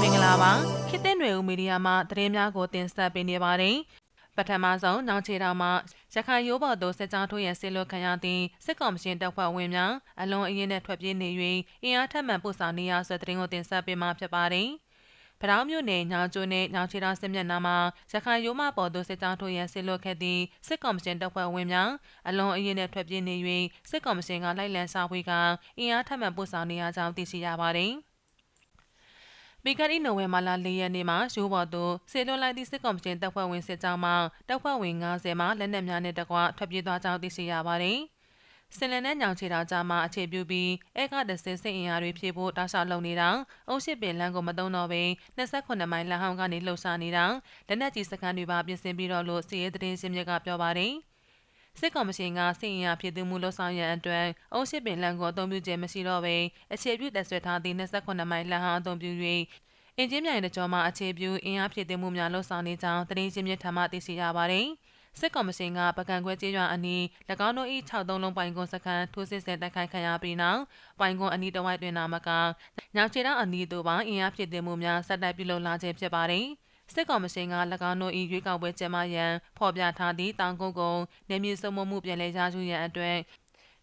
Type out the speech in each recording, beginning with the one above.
မင်္ဂလာပါခေတ်သစ်ຫນွေဦးမီဒီယာမှသတင်းများကိုတင်ဆက်ပေးနေပါတယ်ပထမဆုံးနောင်ချေတောင်မှရခိုင်ရိုးပေါ်သို့စစ်ကြောင်းထိုးရန်ဆစ်လွတ်ခံရသည့်စစ်ကောင်မရှင်တပ်ဖွဲ့ဝင်များအလွန်အရင်နဲ့ထွက်ပြေးနေ၍အင်အားထပ်မံပို့ဆောင်နေရဆွဲသတင်းကိုတင်ဆက်ပေးမှာဖြစ်ပါတယ်။ပတောင်းမြို့နယ်ညောင်ကျွန်းနဲ့ညောင်ချီတောင်စစ်မျက်နှာမှာရခိုင်ရိုးမပေါ်သို့စစ်ကြောင်းထိုးရန်ဆစ်လွတ်ခဲ့သည့်စစ်ကောင်မရှင်တပ်ဖွဲ့ဝင်များအလွန်အရင်နဲ့ထွက်ပြေးနေ၍စစ်ကောင်မရှင်ကလိုက်လံစာဝေးကအင်အားထပ်မံပို့ဆောင်နေရကြောင်းသိရှိရပါတယ်။ ပီကရီနိုဝင်ဘာလ၄ရက်နေ့မှာရိုးပေါ်သို့ဆေလွန်လိုက်သည့်စစ်ကောင်စီတပ်ဖွဲ့ဝင်စစ်ကြောင်းမှတပ်ဖွဲ့ဝင်90မှလက်နက်များနဲ့တကွထွက်ပြေးသွားကြောင်းသိရှိရပါတယ်။စင်လန်နဲ့ညောင်ချေတောင်ကြားမှာအခြေပြုပြီးအဲကတဆင်စိတ်အင်အားတွေဖြည့်ဖို့တောက်လျှောက်လုပ်နေတာအုပ်ရှိပင်လမ်းကိုမသုံးတော့ဘဲ28မိုင်လမ်းဟောင်းကနေလှုပ်ရှားနေတာလက်နက်ကြီးစခန်းတွေပါပြင်ဆင်ပြီးတော့လို့စီရေးသတင်းရှင်မြစ်ကပြောပါတယ် စစ်ကောင်မရှင်ကစစ်ရင်ရဖြစ်သူမှုလှဆောင်ရန်အတွက်အုပ်ရှိပင်လမ်းကိုအသုံးပြုခြင်းမရှိတော့ဘဲအခြေပြုတက်ဆွဲထားသည့်28မိုင်လမ်းဟောင်းအသုံးပြု၍အင်ဂျင်မြိုင်တကြောမှာအခြေပြုအင်အားဖြစ်သူမှုများလှုပ်ဆောင်နေကြောင်းသတင်းရှင်မြစ်ထမှသိရှိရပါတယ်။စစ်ကော်မရှင်ကပကံခွဲကျေးရွာအနီး၎င်းတို့၏6သုံးလုံးပိုင်ကွန်စခန်းထိုးစစ်ဆင်တိုက်ခိုက်ခံရပြီးနောက်ပိုင်ကွန်အနီးတစ်ဝိုက်တွင်နာမကညောင်ချေတောင်အနီးသို့ပါအင်အားဖြစ်တင်မှုများဆက်တိုက်ပြုလုပ်လာခြင်းဖြစ်ပါတယ် စစ်ကော်မရှင်က၎င်းတို့၏ရွေးကောက်ပွဲကျင်းပရန်ဖော်ပြထားသည့်တောင်ကုန်းကုန်းနေမြေစုံမှုပြန်လည်ရရှိရန်အတွက်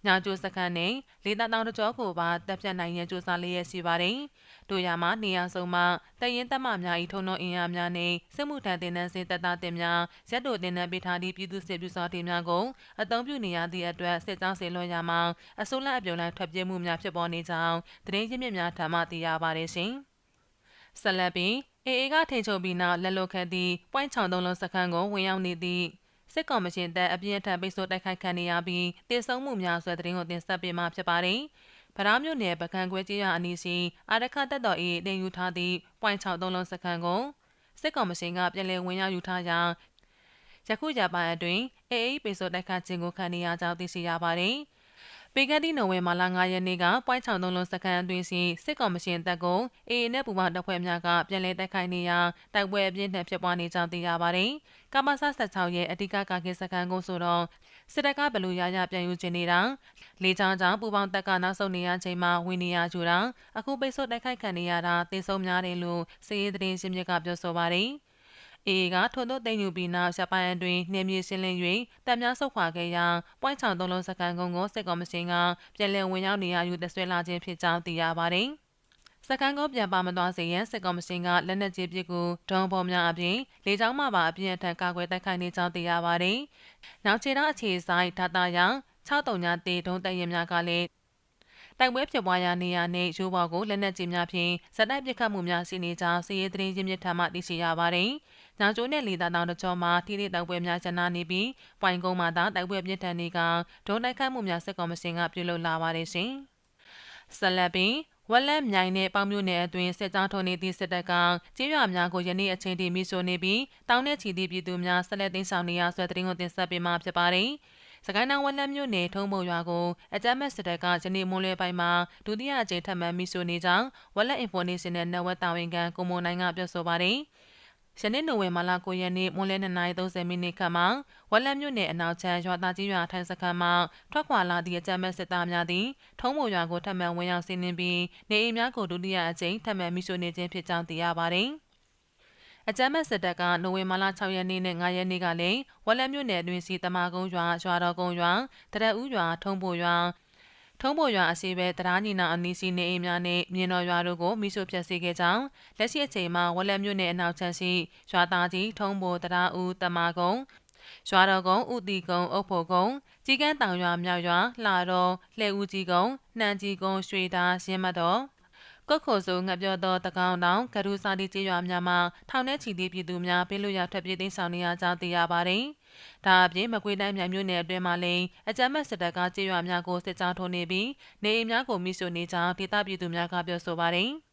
ညာကျိုးစခန်းနဲ့လေသာတောင်တကြောကိုပါတပ်ဖြတ်နိုင်ရန်စူးစမ်းလျက်ရှိပါတယ်။တို့ရမှာနေရာစုံမှတရင်တပ်မများ၏ထုံနှုံအင်အားများနှင့်စစ်မှုထမ်းတင်နန်းစေတပ်သားတင်များရက်တို့တင်နန်းပေးထားသည့်ပြည်သူစစ်ပြုစောတင်များကိုအသုံးပြုနေရသည့်အတွက်စစ်ကြောင်းစေလွှတ်ရမှာအစိုးရအပြုံလိုက်ထွက်ပြေးမှုများဖြစ်ပေါ်နေကြောင်းသတင်းရင်းမြစ်များထံမှသိရပါတယ်ရှင်။ဆက်လက်ပြီးအေ အေကထိန်ချုပ်ပြီးနောက်လက်လွတ်ခဲ့သည့် point 6သုံးလုံးစခန်းကိုဝင်ရောက်နေသည့်စစ်ကောင်မရှင်တပ်အပြင်းထန်ပိတ်ဆို့တိုက်ခိုက်ခံနေရပြီးတည်ဆုံမှုများဆွဲသတင်းကိုတင်ဆက်ပေးမှာဖြစ်ပါတယ်။ဗရာမြို့နယ်ပကံခွဲကျေးရွာအနီးရှိအာရခတပ်တော်၏တင်ယူထားသည့် point 6သုံးလုံးစခန်းကိုစစ်ကောင်မရှင်ကပြည်လည်ဝင်ရောက်ယူထားရာယခုရပိုင်းအတွင်းအေအေးပိတ်ဆို့တိုက်ခိုက်ခြင်းကိုခံနေရကြောင်းသိရှိရပါတယ်။ ပေကတိနိုဝင်ဘာလ9ရက်နေ့ကပွိုင်းချောင်းသုံးလုံးစခန်းအတွင်းရှိစစ်ကောင်မရှင်တပ်ကိုအေအေနဲ့ပူပေါင်းတပ်ဖွဲ့များကပြန်လည်တိုက်ခိုက်နေရာတိုက်ပွဲအပြင်းထန်ဖြစ်ပွားနေကြောင်းသိရပါတယ်။ကမ္ဘာဆ16ရဲ့အဓိကကာကင်းစခန်းကိုဆိုတော့စစ်တပ်ကဘလူရရပြန်ယူခြင်းနေတာလေကြောင်းကြောင့်ပူပေါင်းတပ်ကနောက်ဆုံးနေရချိန်မှာဝင်နေရကြတာအခုပိတ်ဆို့တိုက်ခိုက်ခံနေရတာသေဆုံးများတယ်လို့စီးရေးသတင်းရှင်မြစ်ကပြောဆိုပါတယ်။ အေအေကထို့သို့တင်ယူပြီးနောက်ရပ်ပိုင်းအတွင်းနေမြေရှင်းလင်း၍တပ်များဆုတ်ခွာခဲ့ရာပွိုင်းချောင်းသုံးလုံးစကန်ကုန်းကိုစစ်ကော်မရှင်ကပြည်လည်ဝင်ရောက်နေရယူတဆွဲလာခြင်းဖြစ်ကြောင်းသိရပါတယ်။စကန်ကိုပြန်ပါမသွားစေရန်စစ်ကော်မရှင်ကလက်နက်ကြီးပစ်ကူဒုံပေါ်များအပြင်လေကြောင်းမှပါအပြင်းအထန်ကာကွယ်တိုက်ခိုက်နေကြောင်းသိရပါတယ်။နောက်ခြေတော့အခြေဆိုင်ဒါတာရ6တုံညာတေဒုံတရင်များကလည်း တိုက်ပွဲဖြစ်ပွားရာနေရာနဲ့ရိုးပေါ်ကိုလက်နက်ကြီးများဖြင့်ဇက်တိုက်ပစ်ခတ်မှုများရှိနေကြောင်းစီးရဲသတင်းရင်းမြစ်ထံမှသိရှိရပါတယ်။ညောင်ကျိုးနဲ့လေသာတောင်တကြောမှာထိထိတိုက်ပွဲများကျနာနေပြီးပွိုင်ကုန်းမှာသာတိုက်ပွဲပြင်းထန်နေကဒုံတိုက်ခတ်မှုများစစ်ကောင်မရှင်ကပြုလုပ်လာပါတယ်ရှင်။ဆက်လက်ပြီးဝက်လက်မြိုင်နဲ့ပေါင်းမြို့နယ်အတွင်းစစ်ကြောင်းထုံနေသည့်စစ်တပ်ကကြေးရွာများကိုယနေ့အချိန်ထိမိရှို့နေပြီးတောင်းနဲ့ချီသည့်ပြည်သူများဆက်လက်သိမ်းဆောင်နေရဆွဲတဲ့တင်ကိုတင်ဆက်ပေးမှာဖြစ်ပါတယ်။ စကိုင်းတိုင်းဝက်လက်မြို့နယ်ထုံးပုံရွာကိုအကြမ်းမဲ့စစ်တပ်ကယနေ့မွန်းလွဲပိုင်းမှာဒုတိယအကြိမ်ထပ်မံမိဆိုနေကြောင်းဝက်လက် Informational Network တာဝန်ခံကိုမွန်နိုင်ကပြောဆိုပါတယ်။ယနေ့နိုဝင်ဘာလ9ရက်နေ့မွန်းလယ်2:30မိနစ်ခန့်မှာဝက်လက်မြို့နယ်အနောက်ချမ်းရွာသားကြီးရွာထိုင်စခန်းမှာထွက်ခွာလာသည့်အကြမ်းမဲ့စစ်သားများသည် ထုံးပုံရွာကိုထပ်မံဝင်ရောက်စီးနင်းပြီးနေအိမ်များကိုဒုတိယအကြိမ်ထပ်မံမိဆိုနေခြင်းဖြစ်ကြောင်းသိရပါတယ်။ အကြမ်းမဲ့စစ်တပ်ကနိုဝင်ဘာလ6ရက်နေ့နဲ့9ရက်နေ့ကလည်းဝက်လက်မြို့နယ်အတွင်းစီတမာကုန်းရွာရွာတော်ကုန်းရွာတရက်ဦးရွာထုံးပိုရွာထုံးပေါ်ရွာအစီပဲတရားညီနာအနီးစီနေအိမ်များနဲ့မြင်းတော်ရွာတို့ကိုမိရှို့ဖျက်ဆီးခဲ့ကြောင်းလက်ရှိအချိန်မှာဝက်လက်မြို့နယ်အနောက်ချမ်းရှိရွာသားကြီးထုံးပေါ်တရားဦးတမာကုန်းရွာတော်ကုန်းဥတီကုန်းအုပ်ဖို့ကုန်းကြီးကန်းတောင်ရွာမြောက်ရွာလှတော်လှဲဦးကြီးကုန်းနှံကြီးကုန်းရွှေတာရင်းမတော် ကော့ခိုဆိုငှက်ပြောသောတကောင်တောင်ကရူစာတီကျေးရွာများမှာထောင်ထဲချီသည့်ပြည်သူများပေးလို့ရထွက်ပြေးသိမ်းဆောင်နေရကြောင်းသိရပါတယ်။ဒါအပြင်မကွေးတိုင်းမြိုင်မြို့နယ်အတွင်းမှာလည်းအကြမ်းဖက်စစ်တပ်ကကျေးရွာများကိုစစ်ကြောင်းထိုးနေပြီးနေအိမ်များကိုမိရှို့နေကြောင်းဒေသပြည်သူများကပြောဆိုပါတယ်။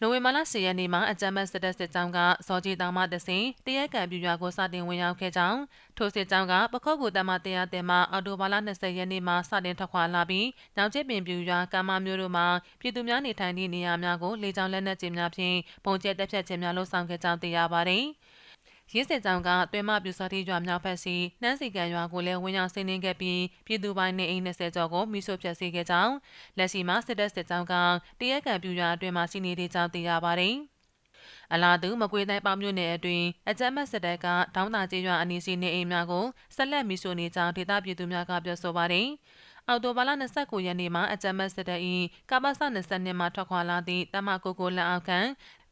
နိုဝင်ဘာလ10ရက်နေ့မှာအကြမ်းဖက်စစ်တပ်စစ်ကြောင်းကစောကြီးတောင်မှတဆင်တရက်ကံပြူရွာကိုစတင်ဝင်ရောက်ခဲ့ကြောင်းထိုစစ်ကြောင်းကပခော့ကူတမတရားတင်မှအော်တိုဘာလ20ရက်နေ့မှာစတင်ထွက်ခွာလာပြီးညောင်ကျစ်ပင်ပြူရွာကမ်းမမျိုးတို့မှာပြည်သူများနေထိုင်သည့်နေရာများကိုလေကြောင်းလက်နက်ကြီးများဖြင့်ပုံကျဲတက်ဖြတ်ခြင်းများလှုံ့ဆော်ခဲ့ကြောင်းသိရပါတယ်။စ ရင်းစစ်ကြောင်ကတွင်မပြူစောတိရွာမြောက်ဘက်စီနှမ်းစီကန်ရွာကိုလည်းဝင်ရောက်ဆင်းနှင်းခဲ့ပြီးပြည်သူပိုင်းနေအိမ်20ကျော်ကိုမိဆိုဖျက်ဆီးခဲ့ကြောင်းလက်ရှိမှာစစ်တပ်စစ်ကြောင်ကတရက်ကန်ပြူရွာအတွင်းမှာရှိနေတဲ့ကြောင်းသိရပါတယ်။အလားတူမကွေးတိုင်းပေါ့မြို့နယ်အတွင်းအကြမ်းမက်စစ်တပ်ကဒေါင်းသာကျေးရွာအနီးရှိနေအိမ်များကိုဆက်လက်မိဆိုနေကြောင်းဒေသပြည်သူများကပြောဆိုပါတယ်။အော်တိုဘာလ29ရက်နေ့မှာအကြမ်းမက်စစ်တပ်၏ကပ္ပစ22မှာထွက်ခွာလာသည့်တမကိုကိုလက်အောက်ခံ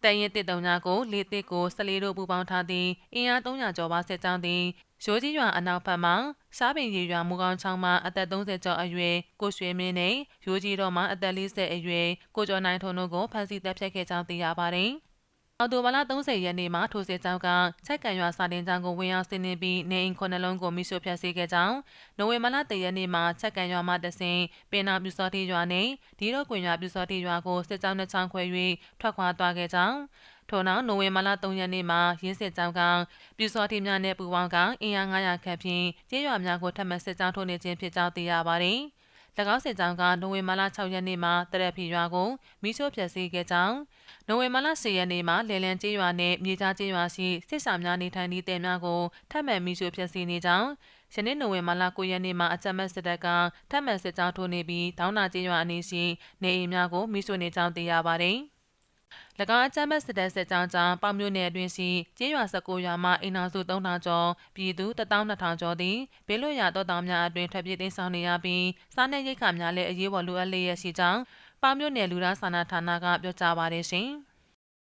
တရင်တစ်တုံညာကိုလေးတစ်ကိုဆလေးတို့ပူပေါင်းထားသည့်အင်အား300ကျော်ပါစစ်ကြောင်းသည်ရိုးကြီးရွာအနောက်ဘက်မှစားပင်ရီရွာမူကောင်းချောင်းမှအသက်30ကျော်အရွယ်ကိုရွှေမင်းနှင့်ရိုးကြီးတော်မှအသက်40အရွယ်ကိုကျော်နိုင်ထုံတို့ကိုဖမ်းဆီးတပ်ဖြတ်ခဲ့ကြောင်းသိရပါသည်။ အော်တိုဘာလ30ရက်နေ့မှာထိုစစ်ကြောင်းကချက်ကန်ရွာစာတင်ကျောင်းကိုဝင်ရောက်ဆင်းနှင်းပြီးနေအိမ်ခုနှလုံးကိုမိရှို့ဖျက်ဆီးခဲ့ကြောင်းနိုဝင်ဘာလ3ရက်နေ့မှာချက်ကန်ရွာမှတဆင်ပင်နာပြူစောတိရွာနဲ့ဒီတော့ကွင်ရွာပြူစောတိရွာကိုစစ်ကြောင်းနှစ်ချောင်းခွဲ၍ထွက်ခွာသွားခဲ့ကြောင်းထို့နောက်နိုဝင်ဘာလ3ရက်နေ့မှာရင်းစစ်ကြောင်းကပြူစောတိများနဲ့ပူးပေါင်းကအင်အား900ခန့်ဖြင့်ကျေးရွာများကိုထပ်မံစစ်ကြောင်းထိုးနေခြင်းဖြစ်ကြောင်းသိရပါတယ်။၎ င်းစစ်ကြောင်းကနိုဝင်ဘာလ6ရက်နေ့မှာတရက်ဖီရွာကိုမိရှို့ဖျက်ဆီးခဲ့ကြောင်းနိုဝင်ဘာလ10ရက်နေ့မှာလေလံကျေးရွာနဲ့မြေကြားကျေးရွာရှိစစ်ဆောင်များနေထိုင်သည့်တဲများကိုထပ်မံမိရှို့ဖျက်ဆီးနေကြောင်းယနေ့နိုဝင်ဘာလ9ရက်နေ့မှာအကြမ်းဖက်စစ်တပ်ကထပ်မံစစ်ကြောင်းထိုးနေပြီးတောင်းနာကျေးရွာအနီးရှိနေအိမ်များကိုမိရှို့နေကြောင်းသိရပါတယ်။၎ င်းအကြမ်းဖက်စစ်တပ်စစ်ကြောင်းကြောင့်ပေါ့မြို့နယ်အတွင်းရှိကျေးရွာ19ရွာမှအိမ်အောင်စု3000ကျော်ပြည်သူ12000ကျော်သည်ဘေးလွတ်ရာတောတောင်များအတွင်းထွက်ပြေးတိမ်းဆောင်နေရပြီးစားနပ်ရိက္ခာများလည်းအရေးပေါ်လိုအပ်လျက်ရှိကြောင်းပေါ့မြို့နယ်လူသားစာနာဌာနကပြောကြားပါတယ်ရှင်။